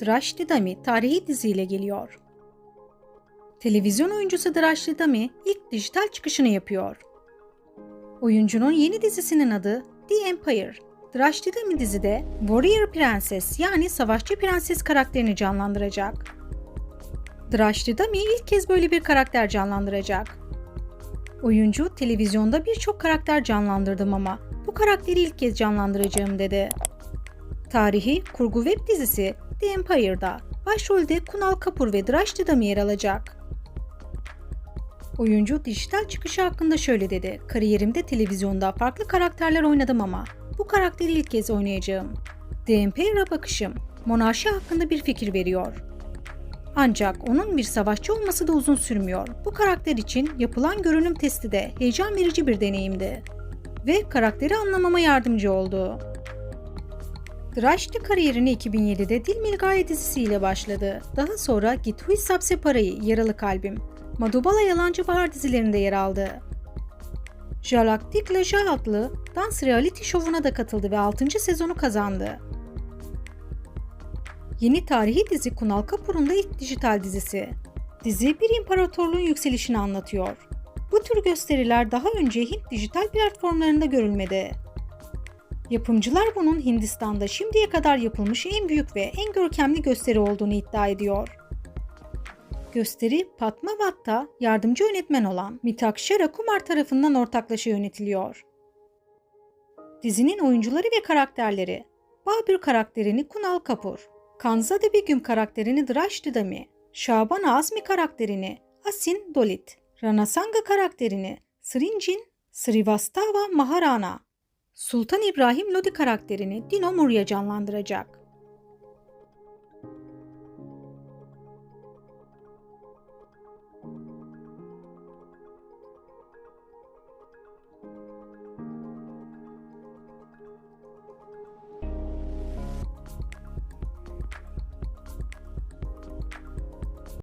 Drashti Dami tarihi diziyle geliyor. Televizyon oyuncusu Drashti Dami ilk dijital çıkışını yapıyor. Oyuncunun yeni dizisinin adı The Empire. Drashti Dami dizide Warrior Prenses yani Savaşçı Prenses karakterini canlandıracak. Drashti Dami ilk kez böyle bir karakter canlandıracak. Oyuncu televizyonda birçok karakter canlandırdım ama bu karakteri ilk kez canlandıracağım dedi. Tarihi kurgu web dizisi The Empire'da başrolde Kunal Kapur ve Drashti Dami yer alacak. Oyuncu dijital çıkışı hakkında şöyle dedi. Kariyerimde televizyonda farklı karakterler oynadım ama bu karakteri ilk kez oynayacağım. The Empire'a bakışım monarşi hakkında bir fikir veriyor. Ancak onun bir savaşçı olması da uzun sürmüyor. Bu karakter için yapılan görünüm testi de heyecan verici bir deneyimdi. Ve karakteri anlamama yardımcı oldu. Drashti kariyerini 2007'de Dil Milgaye dizisiyle başladı. Daha sonra Git Huy Sabse Parayı, Yaralı Kalbim, Madubala Yalancı Bahar dizilerinde yer aldı. Jalaktik Laja adlı dans reality şovuna da katıldı ve 6. sezonu kazandı. Yeni tarihi dizi Kunal Kapur'un da ilk dijital dizisi. Dizi bir imparatorluğun yükselişini anlatıyor. Bu tür gösteriler daha önce Hint dijital platformlarında görülmedi. Yapımcılar bunun Hindistan'da şimdiye kadar yapılmış en büyük ve en görkemli gösteri olduğunu iddia ediyor. Gösteri Patma Vatta yardımcı yönetmen olan Mitakshara Kumar tarafından ortaklaşa yönetiliyor. Dizinin oyuncuları ve karakterleri Babür karakterini Kunal Kapur, Kanzade Begüm karakterini Drashti Dami, Şaban Azmi karakterini Asin Dolit, Ranasanga karakterini Srinjin Srivastava Maharana, Sultan İbrahim Lodi karakterini Dino Murya canlandıracak.